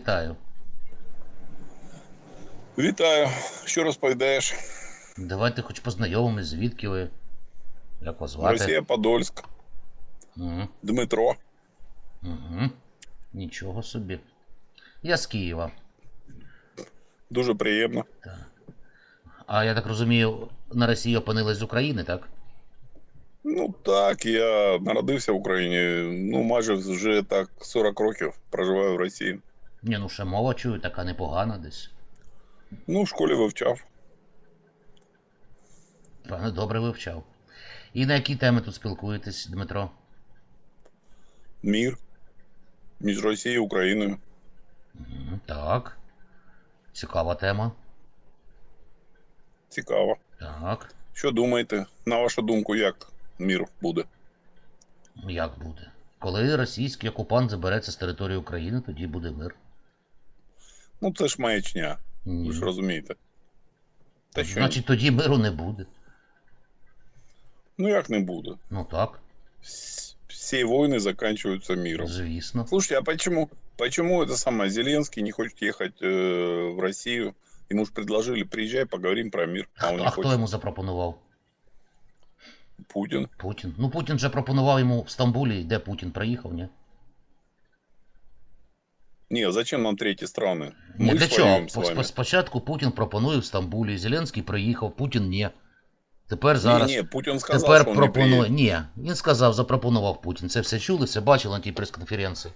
Вітаю. Вітаю. Що розповідаєш? Давайте хоч познайомимось, звідки ви. Як вас звати? Росія Подольськ. Угу. Дмитро. Угу. Нічого собі. Я з Києва. Дуже приємно. Так. А я так розумію, на Росії опинились з України, так? Ну так, я народився в Україні. Ну, майже вже так 40 років проживаю в Росії. Ні, ну ще мова чую, така непогана десь. Ну, в школі вивчав. Певно, добре вивчав. І на які теми тут спілкуєтесь, Дмитро? Мір між Росією і Україною. Мгм, Так. Цікава тема. Цікаво. Так. Що думаєте? На вашу думку, як мір буде? Як буде? Коли російський окупант забереться з території України, тоді буде мир. Ну, це ж маячня. Ні. Ви ж розумієте. Та що? Значить, тоді миру не буде. Ну як не буде? Ну так, Вс- Всі війни закінчуються миром. звісно. Слушайте, а почему, почему это самое Зеленский не хочет ехать э, в Россию? Ему же предложили, приезжай, поговорим про мир. А он не А хто йому запропонував? Путин. Путін. Ну, Путін же пропонував йому в Стамбулі, де Путін приїхав, ні? Не, зачем нам третьи страны? Ні, Мы для чого? воюем с Спо- вами. Спочатку Путін пропонує в Стамбулі, Зеленський приїхав, Путін ні. Тепер Не, зараз. не, Путин сказал, Тепер что он не пропонує. приедет. Ні, він сказав, запропонував Путін. Це все чули, все бачили на тій прес-конференції.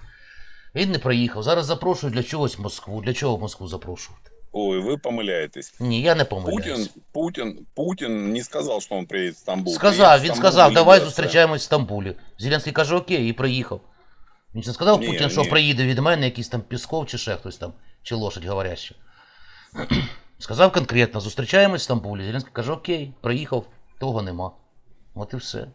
Він не приїхав. Зараз запрошують для чогось Москву. Для чого в Москву запрошувати? Ой, вы помыляетесь. Ні, я не Путин, помиляюсь. Путин, Путин не сказал, что он приедет в Стамбул. Сказав, Приедет в він Стамбул сказав, давай делегация. зустрічаємось в Стамбулі. Зеленський каже, окей, і приїхав. Він ж не сказав Ні, Путін, що ні. приїде від мене якийсь там Пісков чи ще хтось там, чи лошадь говоряща. Сказав конкретно, зустрічаємось в Стамбулі. Зеленський каже, окей, приїхав, того нема. От і все.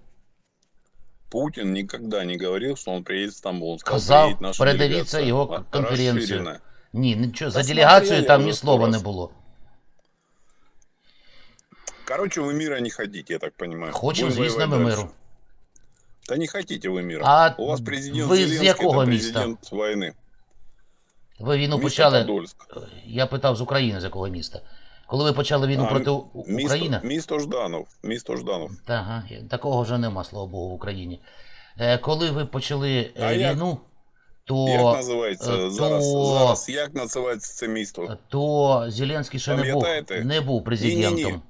Путин никогда не говорил, что он приедет в Стамбул. Он сказал, Сказав, приедет наша передивіться делегация. його А, конференцію. расширенная. Ні, нічого, за Та делегацією смотрели там вже ні сто слова раз. не було. Короче, вы мира не хотите, я так понимаю. Хочемо, Будем звісно, воевать ми дальше. миру. Да не хотите вы мира. А У вас президент ви з Зеленский, якого это міста? президент войны. Ви війну Місто почали. Подольськ. Я питав з України, з якого міста. Коли ви почали війну А, проти У- Місто, України? місто Жданов. Місто Жданов. Ага, такого вже нема, слава Богу, в Україні. Е, коли ви почали е, А як- війну, то, Як називається е, зараз? то- Зараз як називається це місто? то Зеленський ще не був, Пам'ятаєте? не був президентом. Ні-ні-ні.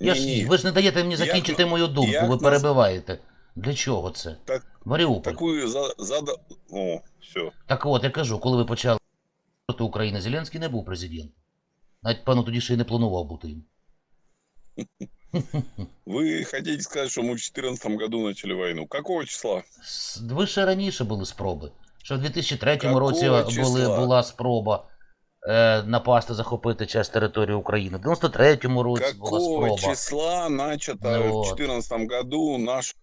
Я ж, Ні-ні. ви ж не даєте мені Як закінчити на- мою думку, як ви наз- перебиваєте. Для чого це? Так, Маріуполь. так за, зада... О, все. Так от, я кажу, коли ви почали проти України, Зеленський не був президентом. Навіть, певно, тоді ще й не планував бути їм. Вы хотите сказать, что мы в 2014 году начали войну? Какого числа? Ви ще раніше були спроби. Ще в 2003 Какого році були, була спроба е, напасти, захопити часть території України. В 93-му році була Какого спроба. числа начато Ну в вот. 2014 году наш...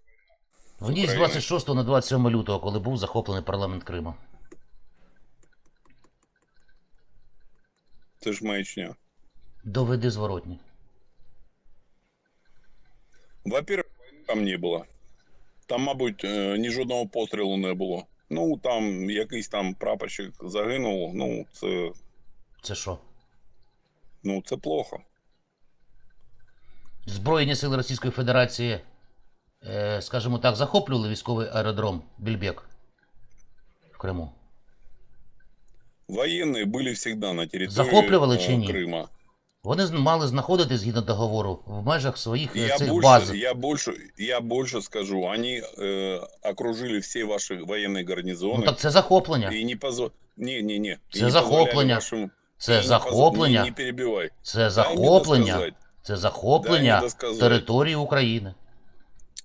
В ніч з 26 на 27 лютого, коли був захоплений парламент Криму. Це ж маячня. Доведи зворотні. Во-первых, там не було. Там, мабуть, е, ні жодного пострілу не було. Ну, там якийсь там прапорщик загинув. Ну, це, Це що? ну, це плохо. Збройні сили Російської Федерації, скажімо так, захоплювали військовий аеродром Більбек в Криму. Воєнні були завжди на території Захоплювали е, чи ні? Крима. Вони з- мали знаходитись згідно договору в межах своїх е, Я цих больше, баз. я, больше, я больше скажу. Они э, окружили все ваши военные гарнизоны. Ну так це захоплення. И не позволили... Не, не, не. Це захоплення. Вашим... Це и не позв- захоплення. Не, не перебивай. Це Дай мне захоплення. досказать. Це Дай захоплення мені досказати. території України.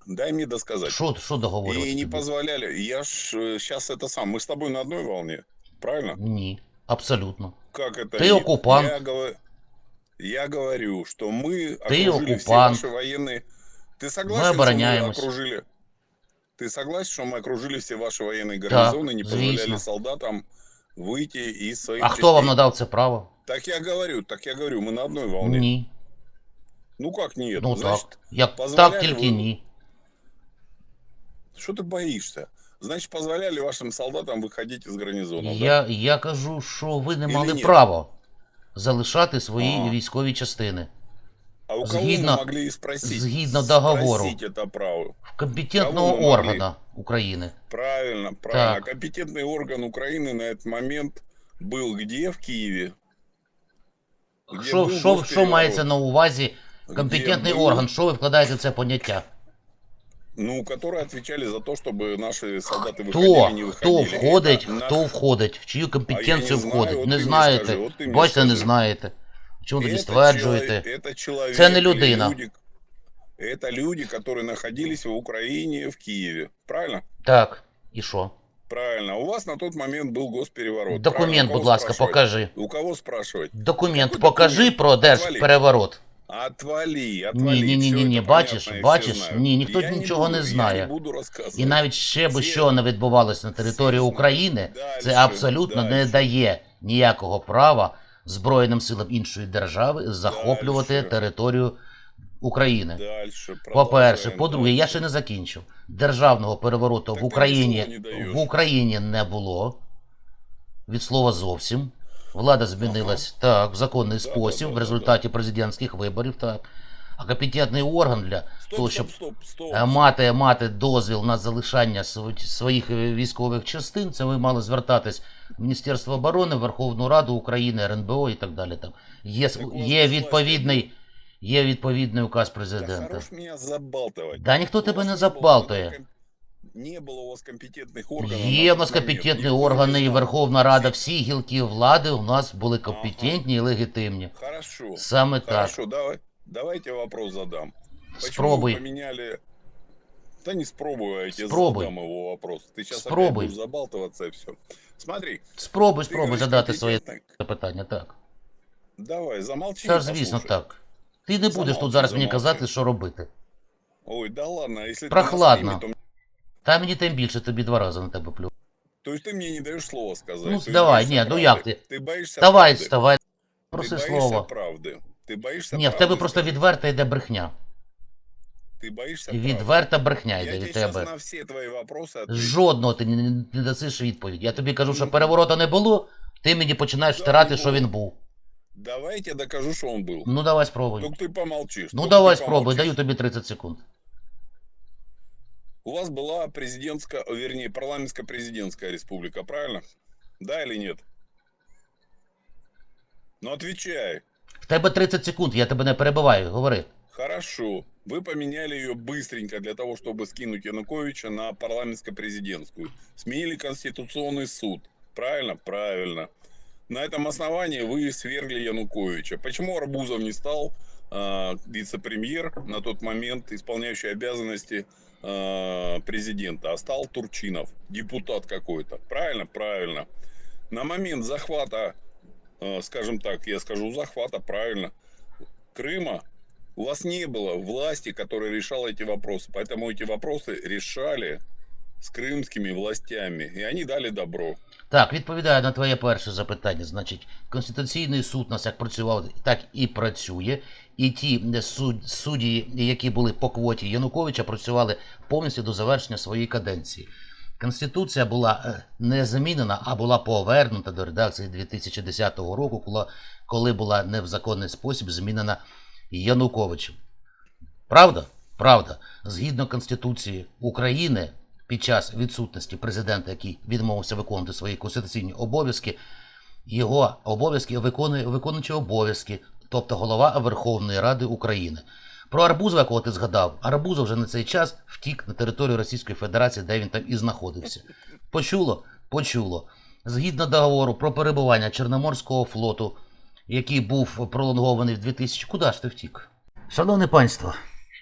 Дай мне досказать. Що, що договорювати? И не тобі? позволяли. Я ж сейчас это сам. Мы с тобой на одной волне. Правильно? Ні, абсолютно. Как это? Ты нет? оккупант. Я, говорю, я говорю, что мы Ты окружили все оккупант. ваши военные... Ты Мы согласен, обороняемся. что мы окружили... Ты согласен, что мы окружили все ваши военные Да, гарнизоны, не позволяли звісно. солдатам выйти из своих А хто вам частей? надав це право? Так я говорю, так я говорю, мы на одной волне. Ні. Ну как нет? Ну Значит, так. Як позволяли так тільки ви- ні. что ты боишься? Значит, позволяли вашим солдатам выходить из гарнизона. да? Я, я кажу, що ви не Ілі мали ні? права залишати свої А. військові частини. А у кого Згідно- мы могли и спросить? згідно договору. Спросить это право. В компетентного Кого ми могли? органа України. Правильно, правильно. Так. Компетентный орган Украины на этот момент был где? В Киеве. Где Що, был що, що госпереворот. мається на увазі Где компетентний был- орган? Що ви вкладаєте в це поняття? Ну, которые отвечали за то, чтобы наши солдаты Хто? выходили, не Хто выходили. входить, Это на- хто входить, в чию компетенцію знаю, входить? от Не ти мені знаєте. скажи, от ти мені Бачите, не скажи. знаєте. Чому тоді Это стверджуєте? человек- Это человек. Це не или людина. люди- Это люди, которые находились в Украине, в Киеве. Правильно? Так, і що? Правильно. У вас на тот момент был госпереворот. Документ, правильно? У будь кого ласка, спрашивать? покажи. У кого спрашивать? Документ Какой покажи документ? про держпереворот. Отвали, отвали. Ні, ні, ні, Всё ні, ні, это бачиш, понятно, я бачиш, все знаю. ні, ніхто Я нічого буду, не Я знає. не буду рассказывать. І навіть ще би Всі- що не відбувалося на території всі України, знають. це Дальше, абсолютно не дальше. дає ніякого права Збройним силам іншої держави захоплювати Дальше. територію України. Дальше. По-перше, продолжаем. по-друге, я ще не закінчив. Державного перевороту Так в ти Україні нічого не даєш. в Україні не було. Від слова зовсім. Влада змінилась так, в законний спосіб, в результаті президентських виборів, так. А компетентний орган для Стоп, того, щоб стоп, стоп. е, мати, мати дозвіл на залишання своїх е, військових частин, це ви мали звертатись в Міністерство оборони, Верховну Раду України, РНБО і так далі. Там є, є відповідний, є відповідний указ президента. Да ніхто тебе не забалтує никакой- Не было у вас компетентных органов. Є на в нас тот момент. компетентні Никто не органи, і знал. Верховна Рада, всі гілки влади у нас були компетентні і легітимні. Хорошо. Саме так. Хорошо, давай, давайте вопрос задам. Почему Спробуй. вы поменяли... Да не спробую, а я тебе Спробуй. задам его вопрос. Ты сейчас Спробуй. опять будешь забалтываться и все. Смотри. Спробуй, ты спробуй говоришь, задати своє компетентный- запитання, так. Давай, замолчи. Та и ж, звісно, послушай. так. Ти не будеш Замовчи, тут зараз мені замовчи. казати, що робити. Ой, да ладно, а если Прохладно. ты на стриме, то... Та мені тим більше тобі два рази на тебе плю. то есть ты мне не даешь слова сказать? Ну, то есть давай, боишься не, ну правды. як ти? Ты боишься Давай, правды. вставай, Ты проси боишься слово. правды. Ты боишься Ні, в правды, тебе просто скажи. відверта йде брехня. Ты боишься правды. Відверта брехня Я йде тебе від сейчас тебе. на все твои вопросы отвечу. Жодного ти не, не, не дасиш відповідь. Я тобі кажу, що Ну, переворота не було, ти мені починаєш Да, втирати, не що було. він був. Давай я тебе докажу, что он был. Ну давай спробуй. Только ты помолчишь. Ну только давай ты спробуй, помолчишь. даю тобі 30 секунд. У вас была президентская, вернее, парламентско-президентская республика, правильно? Да или нет? Ну отвечай. В тебе 30 секунд, я тебе не перебиваю, говори. Хорошо. Вы поменяли ее быстренько для того, чтобы скинуть Януковича на парламентско-президентскую. Сменили Конституционный суд. Правильно? Правильно. На этом основании вы свергли Януковича. Почему Арбузов не стал вице-премьер на тот момент, исполняющий обязанности а, президента, а стал Турчинов, депутат какой-то? Правильно? Правильно. На момент захвата, а, скажем так, я скажу захвата, правильно, Крыма у вас не было власти, которая решала эти вопросы. Поэтому эти вопросы решали с крымскими властями. И они дали добро. Так, відповідаю на твоє перше запитання. Значить, Конституційний суд нас як працював, так і працює. І ті е, суд- судді, які були по квоті Януковича, працювали повністю до завершення своєї каденції. Конституція була е, не замінена, а була повернута до редакції 2010 року, коли була не в законний спосіб змінена Януковичем. Правда? Правда. Згідно Конституції України, під час відсутності президента, який відмовився виконувати свої конституційні обов'язки, його обов'язки виконує виконуючий обов'язки, тобто голова Верховної Ради України. Про Арбузова, якого ти згадав, Арбузов вже на цей час втік на територію Російської Федерації, де він там і знаходився. Почуло? Почуло. Згідно договору про перебування Чорноморського флоту, який був пролонгований в 2000... Куди ж ти втік? Шановне панство,